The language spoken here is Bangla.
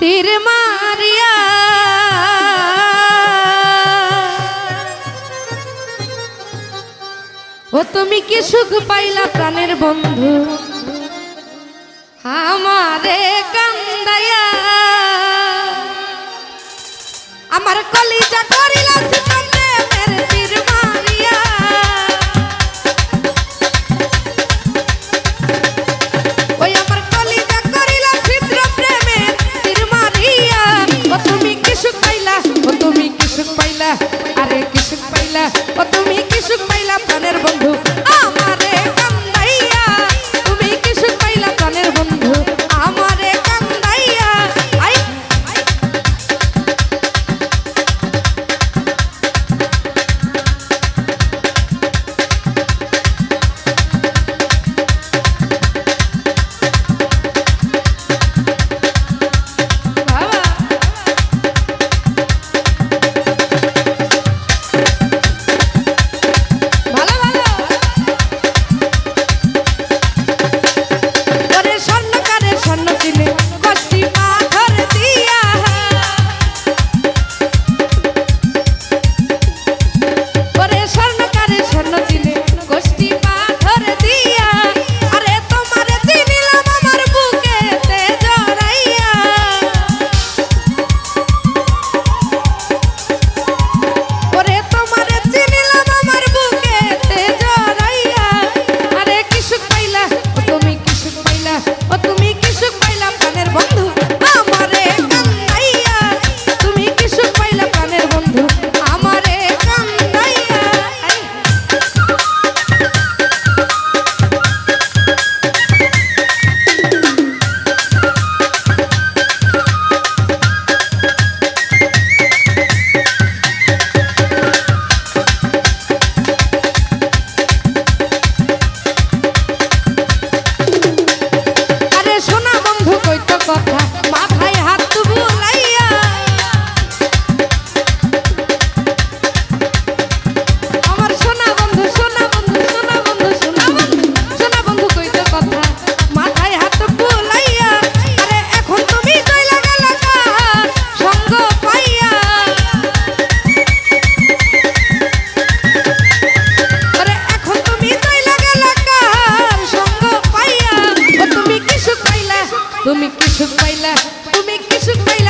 তীর মারিয়া। ও তুমি কি সুখ পাইলা প্রাণের বন্ধু? আমারে কান্দায়া আমার কলিজা করিলা আশুক মাইলা